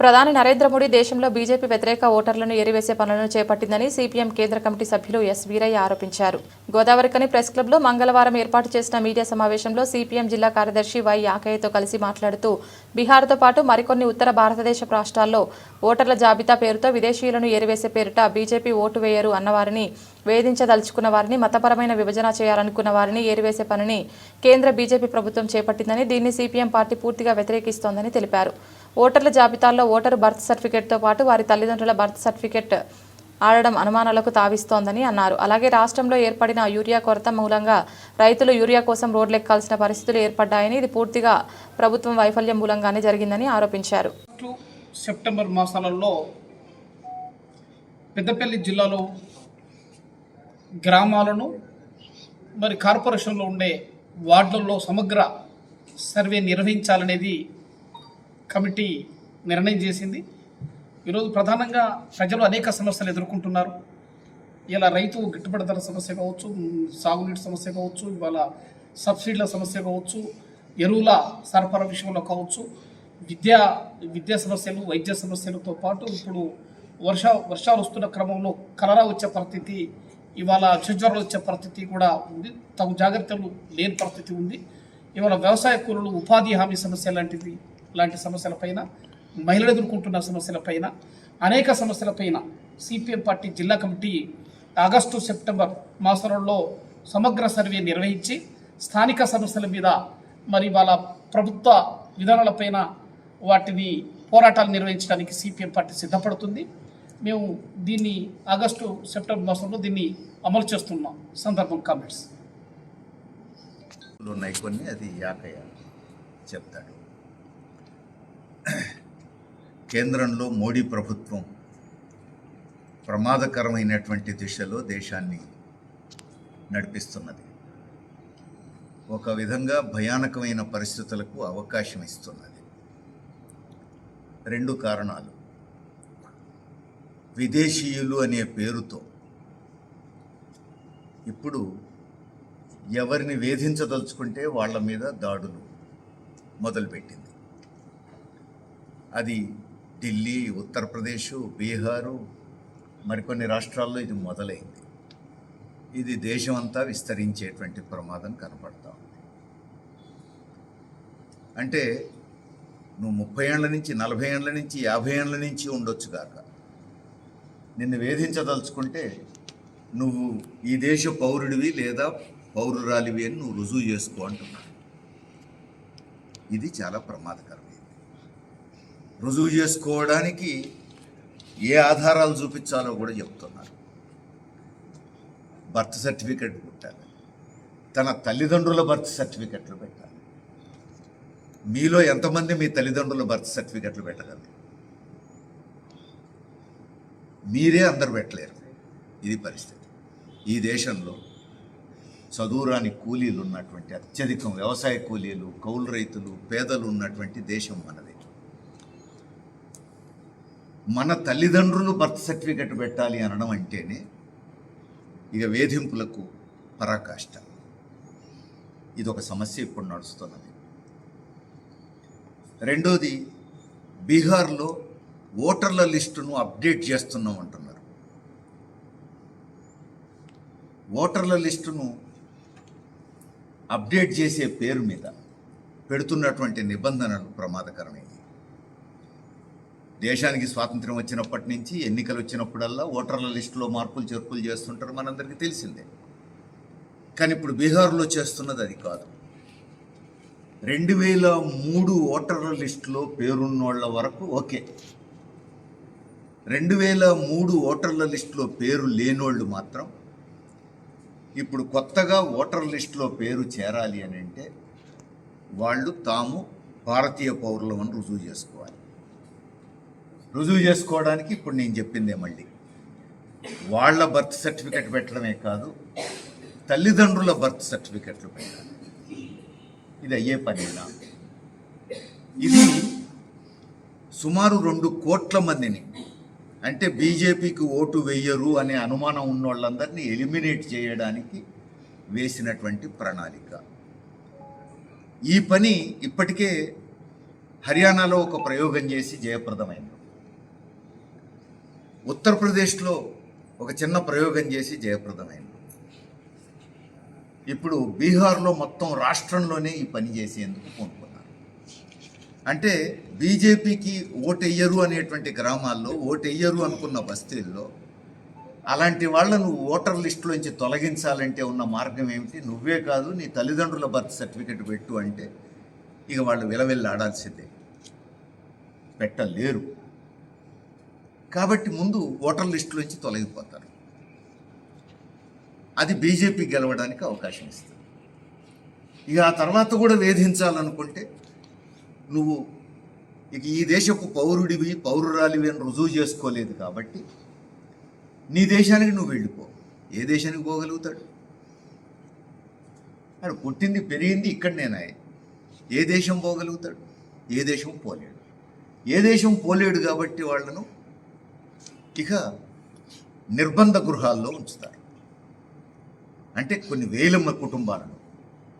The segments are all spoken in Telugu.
ప్రధాని నరేంద్ర మోడీ దేశంలో బీజేపీ వ్యతిరేక ఓటర్లను ఏరివేసే పనులను చేపట్టిందని సిపిఎం కేంద్ర కమిటీ సభ్యులు ఎస్ వీరయ్య ఆరోపించారు. గోదావరికని ప్రెస్ క్లబ్లో మంగళవారం ఏర్పాటు చేసిన మీడియా సమావేశంలో సిపిఎం జిల్లా కార్యదర్శి వై యాకయ్యతో కలిసి మాట్లాడుతూ బీహార్తో పాటు మరికొన్ని ఉత్తర భారతదేశ రాష్ట్రాల్లో ఓటర్ల జాబితా పేరుతో విదేశీయులను ఏరివేసే పేరిట బీజేపీ ఓటు వేయరు అన్నవారిని వేధించదలుచుకున్న వారిని మతపరమైన విభజన చేయాలనుకున్న వారిని ఏరివేసే పనిని కేంద్ర బీజేపీ ప్రభుత్వం చేపట్టిందని దీన్ని సిపిఎం పార్టీ పూర్తిగా వ్యతిరేకిస్తోందని తెలిపారు. ఓటర్ల జాబితాల్లో ఓటరు బర్త్ సర్టిఫికేట్తో పాటు వారి తల్లిదండ్రుల బర్త్ సర్టిఫికేట్ ఆడడం అనుమానాలకు తావిస్తోందని అన్నారు. అలాగే రాష్ట్రంలో ఏర్పడిన యూరియా కొరత మూలంగా రైతులు యూరియా కోసం రోడ్లెక్కాల్సిన పరిస్థితులు ఏర్పడ్డాయని ఇది పూర్తిగా ప్రభుత్వం వైఫల్యం మూలంగానే జరిగిందని ఆరోపించారు. సెప్టెంబర్ మాసాలలో పెద్దపల్లి జిల్లాలో గ్రామాలను మరి కార్పొరేషన్లో ఉండే వార్డులలో సమగ్ర సర్వే నిర్వహించాలనేది కమిటీ నిర్ణయం చేసింది. ఈరోజు ప్రధానంగా ప్రజలు అనేక సమస్యలు ఎదుర్కొంటున్నారు. ఇలా రైతు గిట్టుబడి ధర సమస్య కావచ్చు సాగునీటి సమస్య కావచ్చు ఇవాళ సబ్సిడీల సమస్య కావచ్చు ఎరువుల సరఫరా విషయంలో కావచ్చు విద్యా విద్యా సమస్యలు వైద్య సమస్యలతో పాటు ఇప్పుడు వర్ష వర్షాలు వస్తున్న క్రమంలో కలరా వచ్చే పరిస్థితి ఇవాళ జ్వరాలు వచ్చే పరిస్థితి కూడా ఉంది. తగు జాగ్రత్తలు లేని పరిస్థితి ఉంది. ఇవాళ వ్యవసాయ కూలీలు ఉపాధి హామీ సమస్య లాంటిది లాంటి సమస్యలపైన మహిళలు ఎదుర్కొంటున్న సమస్యలపైన అనేక సమస్యలపైన సిపిఎం పార్టీ జిల్లా కమిటీ ఆగస్టు సెప్టెంబర్ మాసంలో సమగ్ర సర్వే నిర్వహించి స్థానిక సమస్యల మీద మరి వాళ్ళ ప్రభుత్వ విధానాలపైన వాటిని పోరాటాలు నిర్వహించడానికి సిపిఎం పార్టీ సిద్ధపడుతుంది. మేము దీన్ని ఆగస్టు సెప్టెంబర్ మాసంలో దీన్ని అమలు చేస్తున్నాం సందర్భం కామెంట్స్ ఉన్నాయి కొన్ని అది యాకయ్య చెప్తాడు. కేంద్రంలో మోడీ ప్రభుత్వం ప్రమాదకరమైనటువంటి దిశలో దేశాన్ని నడిపిస్తున్నది. ఒక విధంగా భయానకమైన పరిస్థితులకు అవకాశం ఇస్తున్నది. రెండు కారణాలు. విదేశీయులు అనే పేరుతో ఇప్పుడు ఎవరిని వేధించదలుచుకుంటే వాళ్ళ మీద దాడులు మొదలుపెట్టింది. అది ఢిల్లీ ఉత్తరప్రదేశ్ బీహారు మరికొన్ని రాష్ట్రాల్లో ఇది మొదలైంది. ఇది దేశమంతా విస్తరించేటువంటి ప్రమాదం కనపడతా ఉంది. అంటే నువ్వు ముప్పై ఏళ్ళ నుంచి నలభై ఏళ్ళ నుంచి యాభై ఏళ్ళ నుంచి ఉండొచ్చు కాక నిన్ను వేధించదలుచుకుంటే నువ్వు ఈ దేశ పౌరుడివి లేదా పౌరురాలివి అని నువ్వు రుజువు చేసుకో అంటున్నావు ఇది చాలా ప్రమాదకరమైనది. రుజువు చేసుకోవడానికి ఏ ఆధారాలు చూపించాలో కూడా చెప్తున్నారు. బర్త్ సర్టిఫికెట్ పెట్టాలి. తన తల్లిదండ్రుల బర్త్ సర్టిఫికెట్లు పెట్టాలి. మీలో ఎంతమంది మీ తల్లిదండ్రుల బర్త్ సర్టిఫికెట్లు పెట్టగలరు? మీరే అందరు పెట్టలేరు. ఇది పరిస్థితి. ఈ దేశంలో చదువురాని కూలీలు ఉన్నటువంటి అత్యధికం వ్యవసాయ కూలీలు కౌలు రైతులు పేదలు ఉన్నటువంటి దేశం మనది. మన తల్లిదండ్రులు బర్త్ సర్టిఫికెట్ పెట్టాలి అనడం అంటేనే ఇక వేధింపులకు పరాకాష్ట. ఇది ఒక సమస్య ఇప్పుడు నడుస్తున్నది. రెండోది బీహార్లో ఓటర్ల లిస్టును అప్డేట్ చేస్తున్నాం అంటున్నారు. ఓటర్ల లిస్టును అప్డేట్ చేసే పేరు మీద పెడుతున్నటువంటి నిబంధనలు ప్రమాదకరమైనవి దేశానికి స్వాతంత్రం వచ్చినప్పటి నుంచి ఎన్నికలు వచ్చినప్పుడల్లా ఓటర్ల లిస్టులో మార్పులు చేర్పులు చేస్తుంటారు మనందరికీ తెలిసిందే. కానీ ఇప్పుడు బీహార్లో చేస్తున్నది అది కాదు. రెండు వేల మూడు ఓటర్ల లిస్టులో పేరున్నోళ్ళ వరకు ఓకే. రెండు వేల మూడు ఓటర్ల లిస్టులో పేరు లేనోళ్ళు మాత్రం ఇప్పుడు కొత్తగా ఓటర్ లిస్టులో పేరు చేరాలి అని అంటే వాళ్ళు తాము భారతీయ పౌరులమని రుజువు చేసుకోవాలి. రుజువు చేసుకోవడానికి ఇప్పుడు నేను చెప్పిందే మళ్ళీ. వాళ్ళ బర్త్ సర్టిఫికెట్ పెట్టడమే కాదు తల్లిదండ్రుల బర్త్ సర్టిఫికెట్లు పెట్టాలి ఇది అయ్యే పనేనా? ఇది సుమారు రెండు కోట్ల మందిని అంటే బీజేపీకి ఓటు వెయ్యరు అనే అనుమానం ఉన్న వాళ్ళందరినీ ఎలిమినేట్ చేయడానికి వేసినటువంటి ప్రణాళిక. ఈ పని ఇప్పటికే హర్యానాలో ఒక ప్రయోగం చేసి జయప్రదమైంది. ఉత్తరప్రదేశ్లో ఒక చిన్న ప్రయోగం చేసి జయప్రదమైంది. ఇప్పుడు బీహార్లో మొత్తం రాష్ట్రంలోనే ఈ పని చేసేందుకు పూనుకున్నారు అంటే బీజేపీకి ఓటెయ్యరు అనేటువంటి గ్రామాల్లో ఓటెయ్యరు అనుకున్న బస్తీల్లో అలాంటి వాళ్ళను ఓటర్ లిస్టులోంచి తొలగించాలంటే ఉన్న మార్గం ఏమిటి? నువ్వే కాదు నీ తల్లిదండ్రుల బర్త్ సర్టిఫికెట్ పెట్టు అంటే ఇక వాళ్ళు విలవెల్లి ఆడాల్సిందే పెట్టలేరు. కాబట్టి ముందు ఓటర్ లిస్టులోంచి తొలగిపోతారు. అది బీజేపీ గెలవడానికి అవకాశం ఇస్తుంది. ఇక ఆ తర్వాత కూడా వేధించాలనుకుంటే నువ్వు ఇక ఈ దేశపు పౌరుడివి పౌరురాలివి అని రుజువు చేసుకోలేదు కాబట్టి నీ దేశానికి నువ్వు వెళ్ళిపో. ఏ దేశానికి పోగలుగుతాడు? ఆడు పుట్టింది పెరిగింది ఇక్కడనేనా ఏ దేశం పోగలుగుతాడు? ఏ దేశం పోలేడు. ఏ దేశం పోలేడు కాబట్టి వాళ్ళను ఇక నిర్బంధ గృహాల్లో ఉంచుతారు. అంటే కొన్ని వేల కుటుంబాలను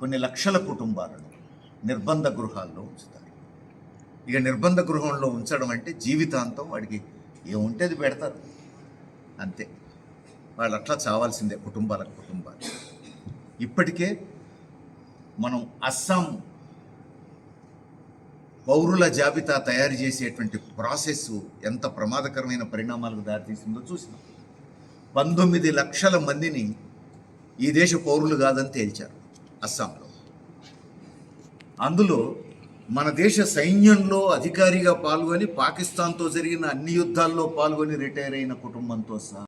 కొన్ని లక్షల కుటుంబాలను నిర్బంధ గృహాల్లో ఉంచుతారు. ఇక నిర్బంధ గృహంలో ఉంచడం అంటే జీవితాంతం వాడికి ఏముంటే అది పెడతారు. అంతే. వాళ్ళు అట్లా చావాల్సిందే కుటుంబాలకు కుటుంబాలు. ఇప్పటికే మనం అస్సాం పౌరుల జాబితా తయారు చేసేటువంటి ప్రాసెస్ ఎంత ప్రమాదకరమైన పరిణామాలకు దారితీసిందో చూసినాం. పంతొమ్మిది లక్షల మందిని ఈ దేశ పౌరులు కాదని తేల్చారు అస్సాంలో. అందులో మన దేశ సైన్యంలో అధికారిగా పాల్గొని పాకిస్తాన్తో జరిగిన అన్ని యుద్ధాల్లో పాల్గొని రిటైర్ అయిన కుటుంబంతో సహా